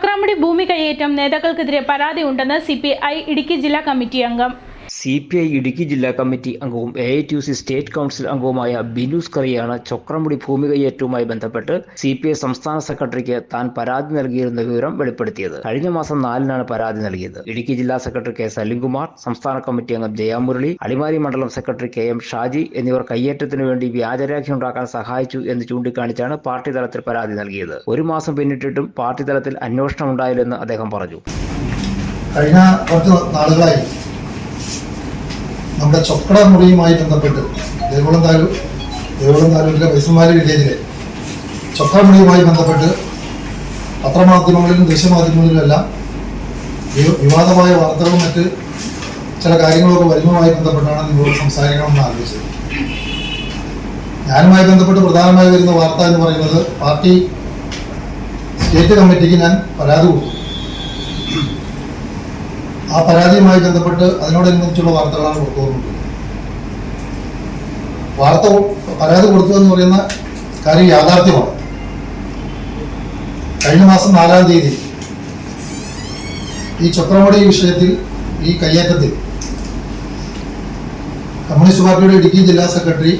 ചക്രാമടി ഭൂമി കയ്യേറ്റം നേതാക്കൾക്കെതിരെ പരാതി ഉണ്ടെന്ന് സി ഇടുക്കി ജില്ലാ കമ്മിറ്റി അംഗം സി പി ഐ ഇടുക്കി ജില്ലാ കമ്മിറ്റി അംഗവും A I T C state council അംഗവുമായ ബിനൂസ് കറിയാണ് ചൊക്രമുടി ഭൂമി കയ്യേറ്റവുമായി ബന്ധപ്പെട്ട് സി പി ഐ സംസ്ഥാന സെക്രട്ടറിക്ക് താൻ പരാതി നൽകിയിരുന്ന വിവരം വെളിപ്പെടുത്തിയത്. കഴിഞ്ഞ മാസം നാലിനാണ് പരാതി നൽകിയത്. ഇടുക്കി ജില്ലാ സെക്രട്ടറി കെ സലിംകുമാർ സംസ്ഥാന കമ്മിറ്റി അംഗം ജയാമുരളി അടിമാലി മണ്ഡലം സെക്രട്ടറി കെ എം ഷാജി എന്നിവർ കയ്യേറ്റത്തിനു വേണ്ടി വ്യാജരേഖ ഉണ്ടാക്കാൻ സഹായിച്ചു എന്ന് ചൂണ്ടിക്കാണിച്ചാണ് പാർട്ടി തലത്തിൽ പരാതി നൽകിയത്. ഒരു മാസം പിന്നിട്ടിട്ടും പാർട്ടി തലത്തിൽ അന്വേഷണം ഉണ്ടായില്ലെന്ന് അദ്ദേഹം പറഞ്ഞു. കഴിഞ്ഞ കുറച്ച് നാളുകളായി നമ്മുടെ ചൊക്കട മുറിയുമായി ബന്ധപ്പെട്ട് ദേവകുളം താലൂക്ക് ദേവകുളം താലൂക്കിലെ വൈസന്മാരി വില്ലേജിലെ ചൊക്കട മുറിയുമായി ബന്ധപ്പെട്ട് പത്രമാധ്യമങ്ങളിലും ദൃശ്യമാധ്യമങ്ങളിലുമെല്ലാം വിവാദമായ വാർത്തകളും മറ്റ് ചില കാര്യങ്ങളൊക്കെ വരുന്നതുമായി ബന്ധപ്പെട്ടാണ് നിങ്ങളോട് സംസാരിക്കണമെന്ന് ആലോചിച്ചത്. ഞാനുമായി ബന്ധപ്പെട്ട് പ്രധാനമായി വരുന്ന വാർത്ത എന്ന് പറയുന്നത് പാർട്ടി സ്റ്റേറ്റ് കമ്മിറ്റിക്ക് ഞാൻ പരാതി കൊടുത്തു. ആ പരാതിയുമായി ബന്ധപ്പെട്ട് അതിനോടനുബന്ധിച്ചുള്ള വാർത്തകളാണ് പുറത്തു വാർത്ത പരാതി കൊടുത്തു എന്ന് പറയുന്ന കാര്യം യാഥാർത്ഥ്യമാണ്. കഴിഞ്ഞ മാസം നാലാം തീയതി ഈ ചക്രമടി വിഷയത്തിൽ ഈ കയ്യേറ്റത്തിൽ കമ്മ്യൂണിസ്റ്റ് പാർട്ടിയുടെ ഇടുക്കി ജില്ലാ സെക്രട്ടറി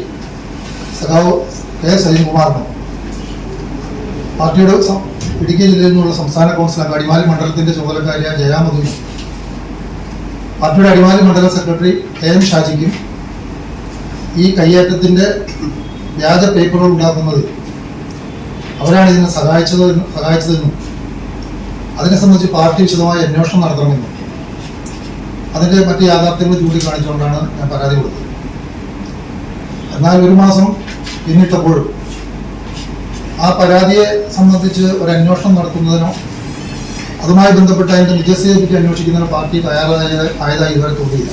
സഖാവ് കെ സലീംകുമാറിനും പാർട്ടിയുടെ ഇടുക്കി ജില്ലയിൽ നിന്നുള്ള സംസ്ഥാന കൗൺസിൽ അംഗം അടിമാലി മണ്ഡലത്തിന്റെ ചുമതലക്കാരിയായ ജയാമതിനും പാർട്ടിയുടെ അടിമാലി മണ്ഡലം സെക്രട്ടറി കെ എം ഷാജിക്കും ഈ കയ്യേറ്റത്തിന്റെ വ്യാജ പേപ്പറുകൾ ഉണ്ടാക്കുന്നത് അവരാണ് ഇതിനെ സഹായിച്ചത് സഹായിച്ചതെന്നും അതിനെ സംബന്ധിച്ച് പാർട്ടി വിശദമായ അന്വേഷണം നടത്തണമെന്നും അതിന്റെ മറ്റ് യാഥാർത്ഥ്യങ്ങൾ ചൂണ്ടിക്കാണിച്ചുകൊണ്ടാണ് ഞാൻ പരാതി കൊടുത്തത്. എന്നാൽ ഒരു മാസം പിന്നിട്ടപ്പോഴും ആ പരാതിയെ സംബന്ധിച്ച് ഒരു അന്വേഷണം നടത്തുന്നതിനോ അതുമായി ബന്ധപ്പെട്ട് അതിന്റെ നിജസ്ഥിതിയെ പറ്റി അന്വേഷിക്കുന്നതിന് പാർട്ടി തയ്യാറായ ആയതായി ഇതുവരെ തോന്നിയില്ല.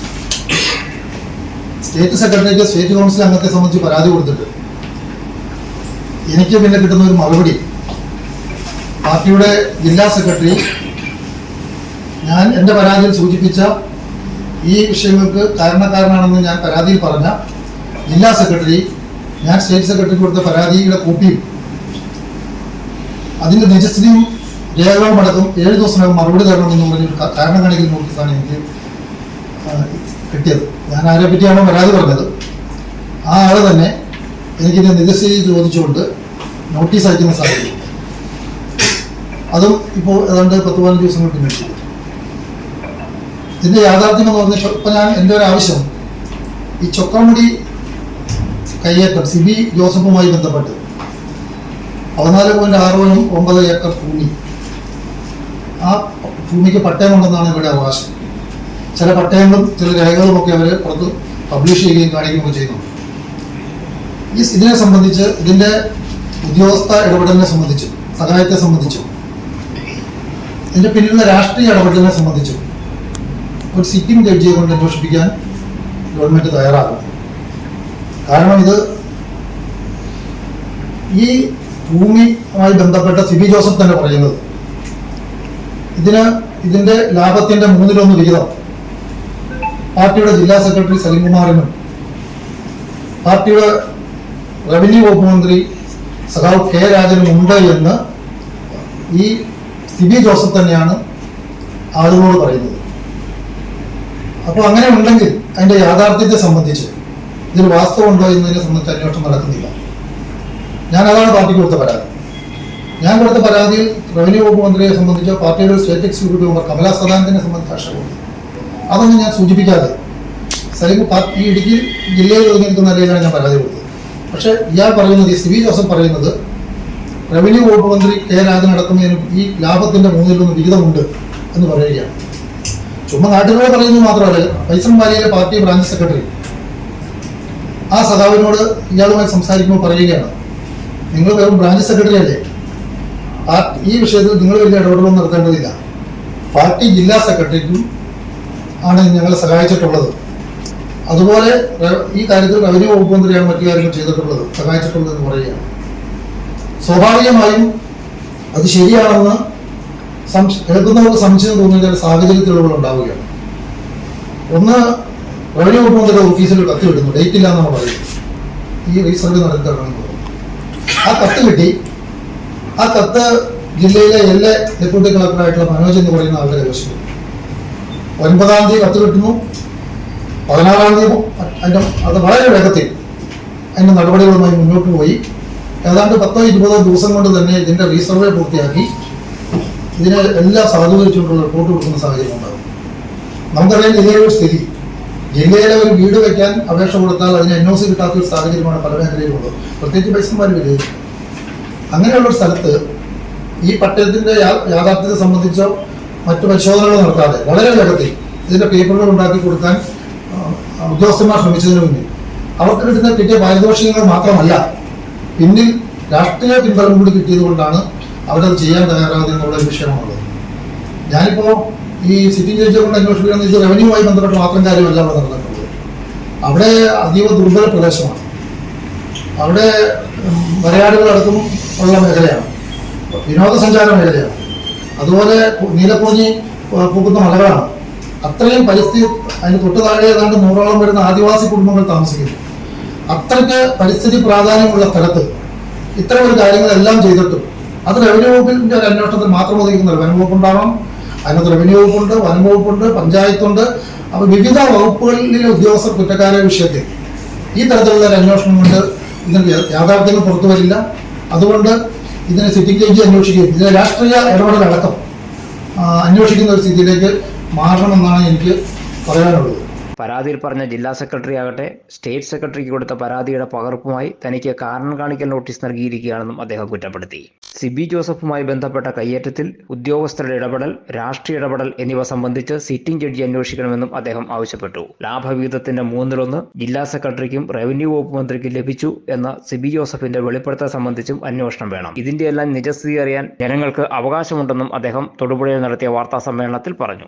സ്റ്റേറ്റ് സെക്രട്ടറിക്ക് സ്റ്റേറ്റ് കൗൺസിൽ അംഗത്തെ സംബന്ധിച്ച് പരാതി കൊടുത്തിട്ട് എനിക്ക് പിന്നെ കിട്ടുന്ന ഒരു മറുപടി. പാർട്ടിയുടെ ജില്ലാ സെക്രട്ടറി ഞാൻ എന്റെ പരാതിയിൽ സൂചിപ്പിച്ച ഈ വിഷയങ്ങൾക്ക് കാരണക്കാരനാണെന്ന് ഞാൻ പരാതിയിൽ പറഞ്ഞ ജില്ലാ സെക്രട്ടറി ഞാൻ സ്റ്റേറ്റ് സെക്രട്ടറിക്ക് കൊടുത്ത പരാതിയുടെ കോപ്പിയും അതിന്റെ നിജസ്ഥിതിയും രേഖകളും അടക്കം ഏഴ് ദിവസത്തിനകം മറുപടി തരണമെന്ന് പറഞ്ഞൊരു കാരണം കാണിക്കുന്ന നോട്ടീസാണ് എനിക്ക് കിട്ടിയത്. ഞാൻ ആരെ പറ്റിയാണോ പരാതി പറഞ്ഞത്? ആ ആൾ തന്നെ എനിക്ക് നികസ്ഥിതി ചോദിച്ചുകൊണ്ട് നോട്ടീസ് അയക്കുന്ന സാഹചര്യം. അതും ഇപ്പോൾ ഏതാണ്ട് പത്ത് പതിനഞ്ച് ദിവസങ്ങൾ പിന്നിട്ടു ഇതിന്റെ യാഥാർത്ഥ്യം എന്ന് പറഞ്ഞാൽ ഇപ്പൊ ഞാൻ എന്റെ ഒരു ആവശ്യം ഈ ചൊക്കമുടി കയ്യേറ്റം സിബി ജോസഫുമായി ബന്ധപ്പെട്ട് പതിനാല് പോയിന്റ് ആറ് ഒമ്പത് ഏക്കർ ഭൂമി ആ ഭൂമിക്ക് പട്ടയമുണ്ടെന്നാണ് ഇവിടെ അവകാശം. ചില പട്ടയങ്ങളും ചില രേഖകളും ഒക്കെ അവർ പുറത്ത് പബ്ലിഷ് ചെയ്യുകയും കാണിക്കുകയും ചെയ്യുന്നു ഈ ഇതിനെ സംബന്ധിച്ച് ഇതിന്റെ ഉദ്യോഗസ്ഥ ഇടപെടലിനെ സംബന്ധിച്ചും സഹായത്തെ സംബന്ധിച്ചും ഇതിന്റെ പിന്നിലുള്ള രാഷ്ട്രീയ ഇടപെടലിനെ സംബന്ധിച്ചും ഒരു സിറ്റിംഗ് ജഡ്ജിയെ കൊണ്ട് അന്വേഷിപ്പിക്കാൻ ഗവൺമെന്റ് തയ്യാറാകും. കാരണം ഇത് ഈ ഭൂമിയുമായി ബന്ധപ്പെട്ട സിബി ജോസഫ് തന്നെ പറയുന്നത് ഇതിന് ഇതിന്റെ ലാഭത്തിന്റെ മൂന്നിലൊന്ന് വിഹിതം. പാർട്ടിയുടെ ജില്ലാ സെക്രട്ടറി സലീംകുമാറിനും പാർട്ടിയുടെ റവന്യൂ വകുപ്പ് മന്ത്രി സഖാവ് കെ രാജനും ഉണ്ട് എന്ന് ഈ സിബി ജോസഫ് തന്നെയാണ് ആളുകളോട് പറയുന്നത്. അപ്പോൾ അങ്ങനെ ഉണ്ടെങ്കിൽ അതിന്റെ യാഥാർത്ഥ്യത്തെ സംബന്ധിച്ച് ഇതിൽ വാസ്തവമുണ്ടോ എന്നതിനെ സംബന്ധിച്ച് അന്വേഷണം നടക്കുന്നില്ല. ഞാൻ അതാണ് പാർട്ടിക്ക് കൊടുത്ത പരാതി. ഞാൻ കൊടുത്ത പരാതിയിൽ റവന്യൂ വകുപ്പ് മന്ത്രിയെ സംബന്ധിച്ചോ പാർട്ടിയുടെ സ്റ്റേറ്റ് എക്സിക്യൂട്ടീവ് മെമ്പർ കമലാ സദാനന്ദനെ സംബന്ധിച്ച ആക്ഷേപമുണ്ട് അതൊന്നും ഞാൻ സൂചിപ്പിക്കാതെ സലീം പാർട്ടി ഇടുക്കി ജില്ലയിൽ ഒതുങ്ങിയിരിക്കുന്ന നിലയിലാണ് ഞാൻ പരാതി കൊടുത്തത്. പക്ഷേ ഇയാൾ പറയുന്നത് ഈ സി വി ജോസഫ് പറയുന്നത് റവന്യൂ വകുപ്പ് മന്ത്രി കെ രാജൻ അടക്കുന്നതിന് ഈ ലാഭത്തിന്റെ മൂന്നിലൊന്ന് വിഹിതമുണ്ട് എന്ന് പറയുകയാണ്. ചുമ്മാ നാട്ടുകാരെ പറയുന്നത് മാത്രമല്ല വൈസംവാലിയിലെ പാർട്ടി ബ്രാഞ്ച് സെക്രട്ടറി. ആ സഖാവിനോട് ഇയാളുമായി സംസാരിക്കുമ്പോൾ പറയുകയാണ് നിങ്ങൾ വെറും ബ്രാഞ്ച് സെക്രട്ടറി അല്ലേ? ഈ വിഷയത്തിൽ നിങ്ങൾ വലിയ ഇടപെടലൊന്നും നടത്തേണ്ടതില്ല. പാർട്ടി ജില്ലാ സെക്രട്ടറിക്കും ആണ് ഞങ്ങളെ സഹായിച്ചിട്ടുള്ളത്. അതുപോലെ ഈ കാര്യത്തിൽ റവന്യൂ വകുപ്പ് മന്ത്രിയാണ് മറ്റു കാര്യങ്ങൾ ചെയ്തിട്ടുള്ളത് സഹായിച്ചിട്ടുള്ളത് എന്ന് പറയുകയാണ്. സ്വാഭാവികമായും അത് ശരിയാണെന്ന് കേൾക്കുന്നവർക്ക് സംശയം തോന്നിയ സാഹചര്യത്തിലുള്ള ഉണ്ടാവുകയാണ്. ഒന്ന് റവന്യൂ വകുപ്പ് മന്ത്രിയുടെ ഓഫീസിൽ കത്ത് കിട്ടുന്നു. ഡേറ്റ് ഇല്ല എന്നാണ് പറയുന്നത്. ഈ റീസർവ് നടത്തി തുടങ്ങുന്നത് ആ കത്ത് കിട്ടി ആ കത്ത് ജില്ലയിലെ എല്ലാ ഡെപ്യൂട്ടി കളക്ടറായിട്ടുള്ള മനോജ് എന്ന് പറയുന്ന ആളുടെ കൈവശം. ഒൻപതാം തീയതി കത്ത് കിട്ടുന്നു പതിനാറാം തീയതി അതിന്റെ അത് വളരെ വേഗത്തിൽ അതിന്റെ നടപടികളുമായി മുന്നോട്ട് പോയി. ഏതാണ്ട് പത്തോ ഇരുപതോ ദിവസം കൊണ്ട് തന്നെ ഇതിന്റെ റീസർവേ പൂർത്തിയാക്കി. ഇതിനെ എല്ലാം സാധൂകരിച്ചുകൊണ്ടുള്ള റിപ്പോർട്ട് കൊടുക്കുന്ന സാഹചര്യം ഉണ്ടാകും. നമുക്കറിയാം ജില്ലയിലെ ഒരു സ്ഥിതി. ജില്ലയിലെ ഒരു വീട് വെക്കാൻ അപേക്ഷ കൊടുത്താൽ അതിന് എൻ ഒ സി കിട്ടാത്ത ഒരു സാഹചര്യമാണ് പല മേഖലയിലുള്ളത്. പ്രത്യേകിച്ച് പൈസമാർ വിലയിരുത്തും അങ്ങനെയുള്ള സ്ഥലത്ത് ഈ പട്ടയത്തിന്റെ യാഥാർത്ഥ്യത്തെ സംബന്ധിച്ചോ മറ്റു പരിശോധനകൾ നടത്താതെ വളരെ വേഗത്തിൽ ഇതിന്റെ പേപ്പറുകൾ ഉണ്ടാക്കി കൊടുക്കാൻ ഉദ്യോഗസ്ഥന്മാർ ശ്രമിച്ചതിന് മുന്നിൽ അവർക്ക് കിട്ടുന്ന കിട്ടിയ പാരിതോഷികങ്ങൾ മാത്രമല്ല പിന്നിൽ രാഷ്ട്രീയ പിൻബലം കൂടി കിട്ടിയതുകൊണ്ടാണ് അവരത് ചെയ്യാൻ തയ്യാറാകുന്നത് എന്നുള്ള വിഷയമാണ് വിഷയമാണുള്ളത്. ഞാനിപ്പോ ഈ സിറ്റിംഗ് ജഡ്ജിയെ കൊണ്ട് അന്വേഷിക്കുന്നത് ഇത് റവന്യൂവുമായി ബന്ധപ്പെട്ട് മാത്രം കാര്യമല്ല അവിടെ നടന്നിട്ടുള്ളത്. അവിടെ അതീവ ദുർബല പ്രദേശമാണ്. അവിടെ വരയാടുകളടക്കം ഉള്ള മേഖലയാണ് വിനോദസഞ്ചാര മേഖലയാണ് അതുപോലെ നീലക്കുഞ്ഞി പൂക്കുന്ന മലകളാണ്. അത്രയും പരിസ്ഥിതി അതിന് തൊട്ട് താഴെ ഏതാണ്ട് നൂറോളം വരുന്ന ആദിവാസി കുടുംബങ്ങൾ താമസിക്കുന്നു. അത്രയ്ക്ക് പരിസ്ഥിതി പ്രാധാന്യമുള്ള സ്ഥലത്ത് ഇത്തരം ഒരു കാര്യങ്ങളെല്ലാം ചെയ്തിട്ടും അത് റവന്യൂ വകുപ്പിന്റെ ഒരു അന്വേഷണത്തിൽ മാത്രം ഒതുങ്ങുന്നില്ല വനം വകുപ്പ് ഉണ്ടാവണം അതിനകത്ത് റവന്യൂ വകുപ്പുണ്ട് വനം വകുപ്പുണ്ട് പഞ്ചായത്തുണ്ട്. അപ്പോൾ വിവിധ വകുപ്പുകളിലെ ഉദ്യോഗസ്ഥർ കുറ്റക്കാരെ വിഷയത്തിൽ ഈ തരത്തിലുള്ള ഒരു അന്വേഷണം കൊണ്ട് ഇതിന് യാഥാർത്ഥ്യങ്ങൾ പുറത്തു വരില്ല. അതുകൊണ്ട് ഇതിനെ സിറ്റിംഗ് ജഡ്ജി അന്വേഷിക്കുകയും ഇതിനെ രാഷ്ട്രീയ ഇടപെടലടക്കം അന്വേഷിക്കുന്ന ഒരു സ്ഥിതിയിലേക്ക് മാറണമെന്നാണ് എനിക്ക് പറയാനുള്ളത്. പരാതിയിൽ പറഞ്ഞ ജില്ലാ സെക്രട്ടറി ആകട്ടെ സ്റ്റേറ്റ് സെക്രട്ടറിക്ക് കൊടുത്ത പരാതിയുടെ പകർപ്പുമായി തനിക്ക് കാരണം കാണിക്കൽ നോട്ടീസ് നൽകിയിരിക്കുകയാണെന്നും അദ്ദേഹം കുറ്റപ്പെടുത്തി. സിബി ജോസഫുമായി ബന്ധപ്പെട്ട കയ്യേറ്റത്തിൽ ഉദ്യോഗസ്ഥരുടെ ഇടപെടൽ രാഷ്ട്രീയ ഇടപെടൽ എന്നിവ സംബന്ധിച്ച് സിറ്റിംഗ് ജഡ്ജി അന്വേഷിക്കണമെന്നും അദ്ദേഹം ആവശ്യപ്പെട്ടു. ലാഭവിഹിതത്തിന്റെ മൂന്നിലൊന്ന് ജില്ലാ സെക്രട്ടറിക്കും റവന്യൂ വകുപ്പ് മന്ത്രിക്കും ലഭിച്ചു എന്ന സിബി ജോസഫിന്റെ വെളിപ്പെടുത്തൽ സംബന്ധിച്ചും അന്വേഷണം വേണം. ഇതിന്റെയെല്ലാം നിജസ്ഥിതി അറിയാൻ ജനങ്ങൾക്ക് അവകാശമുണ്ടെന്നും അദ്ദേഹം തൊടുപുഴയിൽ നടത്തിയ വാർത്താ സമ്മേളനത്തിൽ പറഞ്ഞു.